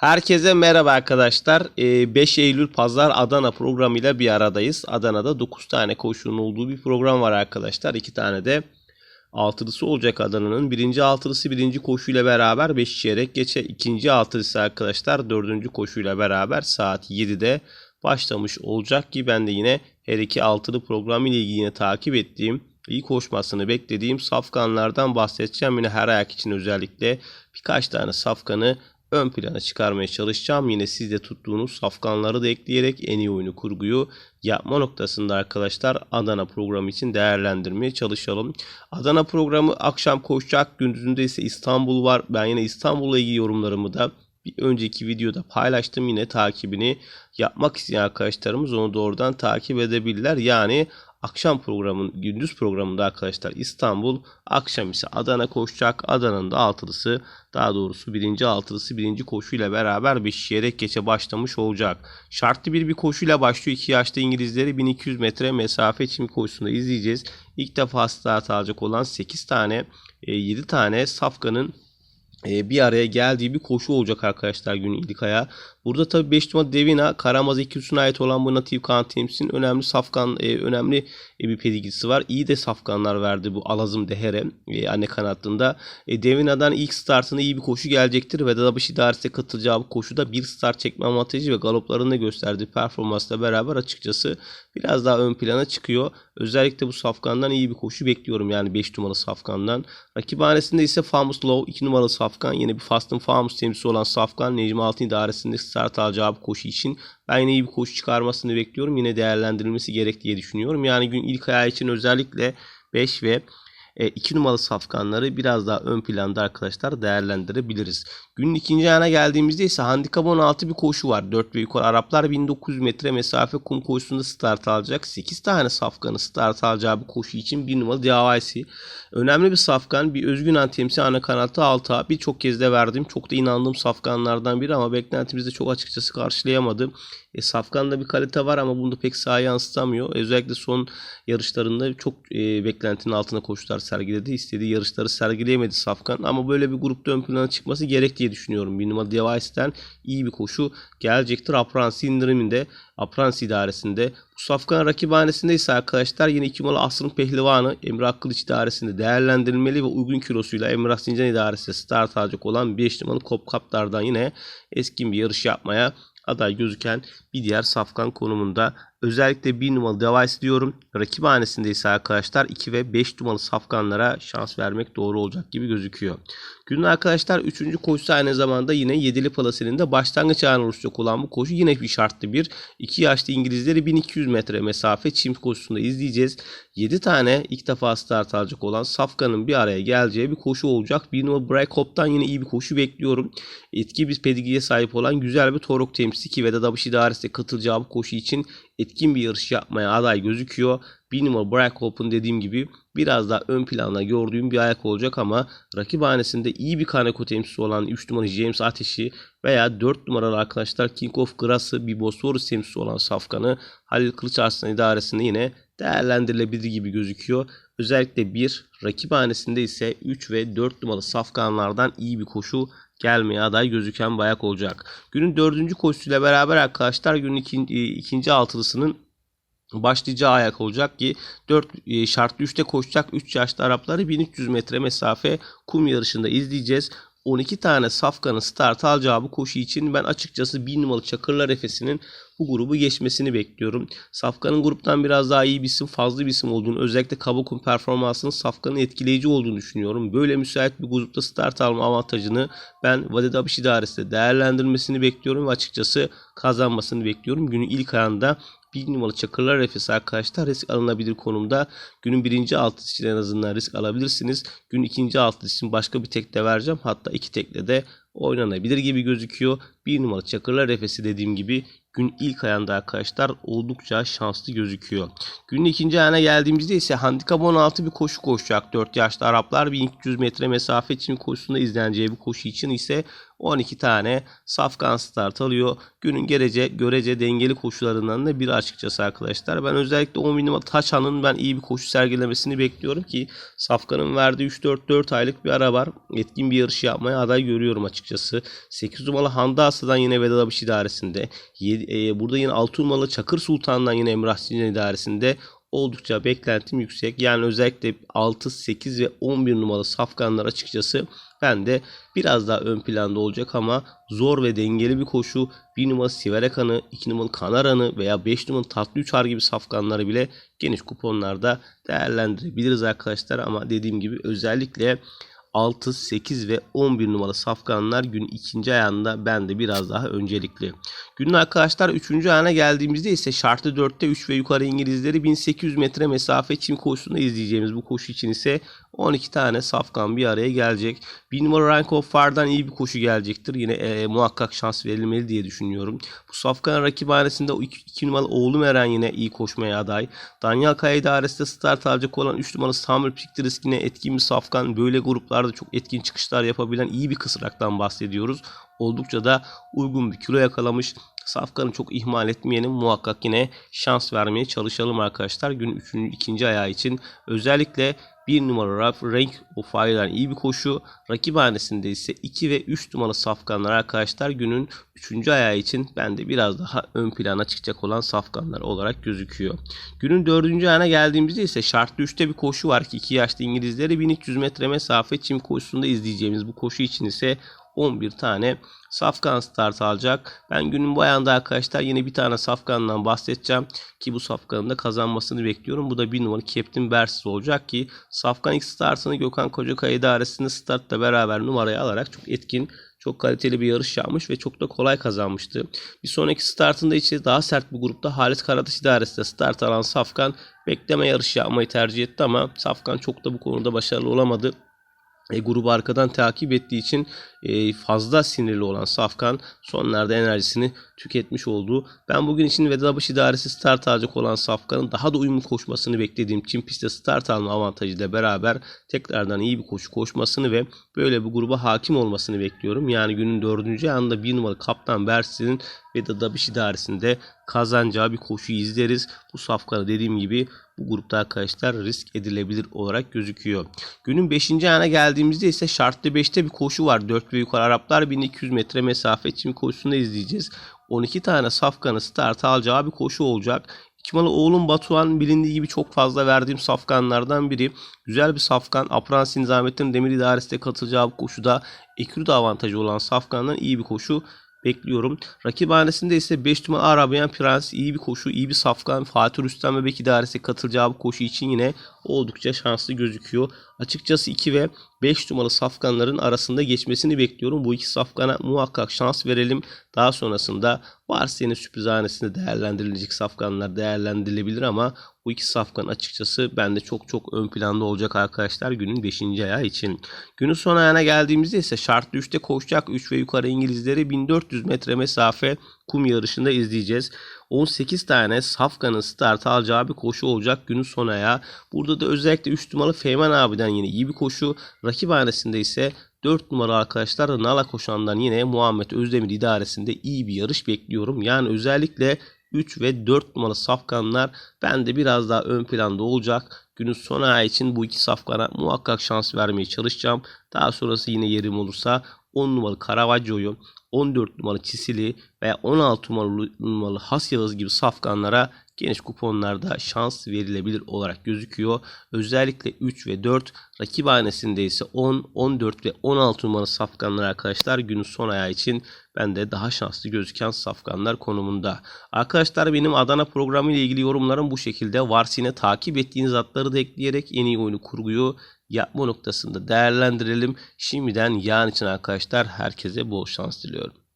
Herkese merhaba arkadaşlar. Ee, 5 Eylül Pazar Adana programıyla bir aradayız. Adana'da 9 tane koşunun olduğu bir program var arkadaşlar. 2 tane de altılısı olacak Adana'nın. Birinci altılısı birinci koşuyla beraber 5 çeyrek geçe. ikinci altılısı arkadaşlar dördüncü koşuyla beraber saat 7'de başlamış olacak ki ben de yine her iki altılı program ile ilgili yine takip ettiğim iyi koşmasını beklediğim safkanlardan bahsedeceğim. Yine her ayak için özellikle birkaç tane safkanı ön plana çıkarmaya çalışacağım. Yine siz de tuttuğunuz safkanları da ekleyerek en iyi oyunu kurguyu yapma noktasında arkadaşlar Adana programı için değerlendirmeye çalışalım. Adana programı akşam koşacak. Gündüzünde ise İstanbul var. Ben yine İstanbul'la ilgili yorumlarımı da bir önceki videoda paylaştım. Yine takibini yapmak isteyen arkadaşlarımız onu doğrudan takip edebilirler. Yani akşam programın gündüz programında arkadaşlar İstanbul akşam ise Adana koşacak. Adana'nın da altılısı daha doğrusu birinci altılısı birinci koşuyla beraber bir çeyrek geçe başlamış olacak. Şartlı bir bir koşuyla başlıyor. 2 yaşta İngilizleri 1200 metre mesafe çim koşusunda izleyeceğiz. İlk defa start alacak olan 8 tane 7 tane safkanın e, bir araya geldiği bir koşu olacak arkadaşlar günün ilk ayağı. Burada tabii 5 numara Devina Karamaz ikisine ait olan bu Natif Kaan temsilcinin önemli safkan e, önemli e, bir pedigrisi var. İyi de safkanlar verdi bu Alazım Dehere e, anne kanatlığında. Devina'dan ilk startında iyi bir koşu gelecektir. ve Dadabaşı idaresine katılacağı bu koşuda bir start çekme avantajı ve galoplarında gösterdiği performansla beraber açıkçası biraz daha ön plana çıkıyor. Özellikle bu safkandan iyi bir koşu bekliyorum yani 5 numaralı safkandan. Rakibhanesinde ise Famous Low 2 numaralı safkan. Yine bir Fast and Famous temsilcisi olan safkan Necmi Altın idaresinde start alacağı bu koşu için ben iyi bir koşu çıkarmasını bekliyorum. Yine değerlendirilmesi gerek diye düşünüyorum. Yani gün ilk ayağı için özellikle 5 ve 2 numaralı safkanları biraz daha ön planda arkadaşlar değerlendirebiliriz. Günün ikinci ayağına geldiğimizde ise handikap 16 bir koşu var. 4 ve yukarı Araplar 1900 metre mesafe kum koşusunda start alacak. 8 tane safkanı start alacağı bu koşu için 1 numaralı DAYC. Önemli bir safkan. Bir özgün antemsi ana kanatı 6 Birçok kez de verdim. Çok da inandığım safkanlardan biri ama beklentimizde çok açıkçası karşılayamadım. E, Safkan'da bir kalite var ama bunu pek sahaya yansıtamıyor. Özellikle son yarışlarında çok e, beklentinin altına koşular sergiledi. İstediği yarışları sergileyemedi Safkan. Ama böyle bir grupta ön plana çıkması gerek diye düşünüyorum. Bir numara Device'den iyi bir koşu gelecektir. Apransi indiriminde, Apransi idaresinde. Bu Safkan rakibhanesinde ise arkadaşlar yine iki numaralı Asrın Pehlivanı Emre Akkılıç idaresinde değerlendirilmeli ve uygun kilosuyla Emrah Sincan idaresinde start alacak olan 5 numaralı Kopkaplardan yine eskin bir yarış yapmaya aday gözüken bir diğer safkan konumunda. Özellikle 1 numaralı device diyorum. Rakibhanesinde ise arkadaşlar 2 ve 5 numaralı safkanlara şans vermek doğru olacak gibi gözüküyor. Günün arkadaşlar 3. koşusu aynı zamanda yine Yedili Palası'nın da başlangıç anı oluşacak olan bu koşu yine bir şartlı bir. 2 yaşlı İngilizleri 1200 metre mesafe çim koşusunda izleyeceğiz. 7 tane ilk defa start alacak olan Safkan'ın bir araya geleceği bir koşu olacak. Bir numara Break Hop'tan yine iyi bir koşu bekliyorum. Etki bir pedigriye sahip olan güzel bir Torok temsilcisi ki Vedat Abış idaresine katılacağı bu koşu için etkin bir yarış yapmaya aday gözüküyor. Bir numara Break Hope'un dediğim gibi biraz daha ön planda gördüğüm bir ayak olacak ama rakibhanesinde iyi bir Kaneko temsilcisi olan 3 numara James Ateşi veya 4 numaralı arkadaşlar King of Grass'ı bir Bosphorus temsilcisi olan Safkan'ı Halil Kılıç Arslan idaresinde yine değerlendirilebilir gibi gözüküyor. Özellikle bir rakibhanesinde ise 3 ve 4 numaralı safkanlardan iyi bir koşu gelmeye aday gözüken bayak olacak. Günün dördüncü koşusuyla beraber arkadaşlar günün ikinci, ikinci altılısının başlayacağı ayak olacak ki 4 e, şartlı 3'te koşacak 3 yaşlı Arapları 1300 metre mesafe kum yarışında izleyeceğiz. 12 tane safkanın start alacağı bu koşu için ben açıkçası 1 numaralı Çakırlar Efes'inin bu grubu geçmesini bekliyorum. Safkan'ın gruptan biraz daha iyi bir isim, fazla bir isim olduğunu, özellikle Kabak'ın performansının Safkan'ın etkileyici olduğunu düşünüyorum. Böyle müsait bir grupta start alma avantajını ben Vaded Abiş idaresinde değerlendirmesini bekliyorum ve açıkçası kazanmasını bekliyorum. Günün ilk ayında bir numaralı Çakırlar Efes arkadaşlar risk alınabilir konumda. Günün birinci altı için en azından risk alabilirsiniz. Günün ikinci altı için başka bir tekle vereceğim. Hatta iki tekle de oynanabilir gibi gözüküyor. Bir numaralı Çakırlar Efes'i dediğim gibi gün ilk ayağında arkadaşlar oldukça şanslı gözüküyor. Günün ikinci ayağına geldiğimizde ise handikap 16 bir koşu koşacak. 4 yaşlı Araplar 1300 metre mesafe için koşusunda izleneceği bir koşu için ise 12 tane safkan start alıyor. Günün görece, görece dengeli koşularından da biri açıkçası arkadaşlar. Ben özellikle 10 numara Taçan'ın ben iyi bir koşu sergilemesini bekliyorum ki Safkan'ın verdiği 3-4-4 aylık bir ara var. Etkin bir yarış yapmaya aday görüyorum açıkçası. 8 numaralı Handa Aslı'dan yine Vedat Abış idaresinde. 7, e, burada yine 6 numaralı Çakır Sultan'dan yine Emrah Sincan idaresinde oldukça beklentim yüksek. Yani özellikle 6, 8 ve 11 numaralı safkanlar açıkçası ben de biraz daha ön planda olacak ama zor ve dengeli bir koşu. 1 numaralı Siverekan'ı, 2 numaralı Kanaran'ı veya 5 numaralı Tatlı Üçar gibi safkanları bile geniş kuponlarda değerlendirebiliriz arkadaşlar. Ama dediğim gibi özellikle 6, 8 ve 11 numaralı safkanlar gün ikinci ayağında bende biraz daha öncelikli. Günün arkadaşlar 3. ayağına geldiğimizde ise şartı 4'te 3 ve yukarı İngilizleri 1800 metre mesafe çim koşusunda izleyeceğimiz bu koşu için ise 12 tane safkan bir araya gelecek. 1 numara Rank of Far'dan iyi bir koşu gelecektir. Yine e, muhakkak şans verilmeli diye düşünüyorum. Bu safkan rakibhanesinde 2 numaralı oğlu Eren yine iyi koşmaya aday. Daniel Kaya idaresinde start alacak olan 3 numaralı Samuel Piktir riskine etkin bir safkan. Böyle gruplarda çok etkin çıkışlar yapabilen iyi bir kısraktan bahsediyoruz. Oldukça da uygun bir kilo yakalamış. Safkan'ı çok ihmal etmeyelim. Muhakkak yine şans vermeye çalışalım arkadaşlar. Gün 3. ikinci ayağı için özellikle 1 numara Ralph Rank of Fire'dan iyi bir koşu. Rakiphanesinde ise 2 ve 3 numaralı safkanlar arkadaşlar günün 3. ayağı için bende biraz daha ön plana çıkacak olan safkanlar olarak gözüküyor. Günün 4. ayağına geldiğimizde ise şartlı 3'te bir koşu var ki 2 yaşlı İngilizleri 1300 metre mesafe çim koşusunda izleyeceğimiz bu koşu için ise 11 tane safkan start alacak. Ben günün bu ayağında arkadaşlar yine bir tane safkandan bahsedeceğim. Ki bu safkanın da kazanmasını bekliyorum. Bu da bir numaralı Captain Bersiz olacak ki safkan ilk startını Gökhan Kocakaya idaresinde startla beraber numarayı alarak çok etkin çok kaliteli bir yarış yapmış ve çok da kolay kazanmıştı. Bir sonraki startında içi daha sert bir grupta Halit Karataş idaresinde start alan Safkan bekleme yarışı yapmayı tercih etti ama Safkan çok da bu konuda başarılı olamadı e, grubu arkadan takip ettiği için fazla sinirli olan Safkan sonlarda enerjisini tüketmiş oldu. Ben bugün için Vedat idaresi start alacak olan Safkan'ın daha da uyumlu koşmasını beklediğim Çin pistte start alma avantajıyla beraber tekrardan iyi bir koşu koşmasını ve böyle bir gruba hakim olmasını bekliyorum. Yani günün dördüncü anda bir numaralı Kaptan Bersin'in Vedat idaresinde kazanacağı bir koşu izleriz. Bu Safkan'ı dediğim gibi bu grupta arkadaşlar risk edilebilir olarak gözüküyor. Günün 5. ayağına geldiğimizde ise şartlı 5'te bir koşu var. 4 ve yukarı Araplar 1200 metre mesafe için koşusunda izleyeceğiz. 12 tane safkanı start alacağı bir koşu olacak. İkmalı oğlum Batuhan bilindiği gibi çok fazla verdiğim safkanlardan biri. Güzel bir safkan. Aprans Nizamettin Demir İdaresi'de katılacağı bu koşuda ekürde avantajı olan safkandan iyi bir koşu bekliyorum. Rakibhanesinde ise 5 numara Arabian Prens iyi bir koşu, iyi bir safkan. Fatih Rüstem ve Bek idaresi katılacağı bu koşu için yine oldukça şanslı gözüküyor. Açıkçası 2 ve 5 numaralı safkanların arasında geçmesini bekliyorum. Bu iki safkana muhakkak şans verelim. Daha sonrasında varsa yine sürprizhanesinde değerlendirilecek safkanlar değerlendirilebilir ama bu iki safkan açıkçası bende çok çok ön planda olacak arkadaşlar günün 5. ayağı için. Günün son ayağına geldiğimizde ise şartlı 3'te koşacak 3 ve yukarı İngilizleri 1400 metre mesafe kum yarışında izleyeceğiz. 18 tane Safkan'ın start alacağı bir koşu olacak günün son ayağı. Burada da özellikle 3 numaralı Feyman abiden yine iyi bir koşu. Rakiphanesinde ise 4 numara arkadaşlar Nala koşandan yine Muhammed Özdemir idaresinde iyi bir yarış bekliyorum. Yani özellikle 3 ve 4 numaralı safkanlar bende biraz daha ön planda olacak. Günün son ayı için bu iki safkana muhakkak şans vermeye çalışacağım. Daha sonrası yine yerim olursa 10 numaralı Caravaggio'yu 14 numaralı Çisili veya 16 numaralı, Has Yağız gibi safkanlara geniş kuponlarda şans verilebilir olarak gözüküyor. Özellikle 3 ve 4 rakibhanesinde ise 10, 14 ve 16 numaralı safkanlar arkadaşlar günün son ayağı için bende daha şanslı gözüken safkanlar konumunda. Arkadaşlar benim Adana programı ile ilgili yorumlarım bu şekilde. Varsa yine takip ettiğiniz atları da ekleyerek en iyi oyunu kurguyu yapma noktasında değerlendirelim. Şimdiden yarın için arkadaşlar herkese bol şans diliyorum.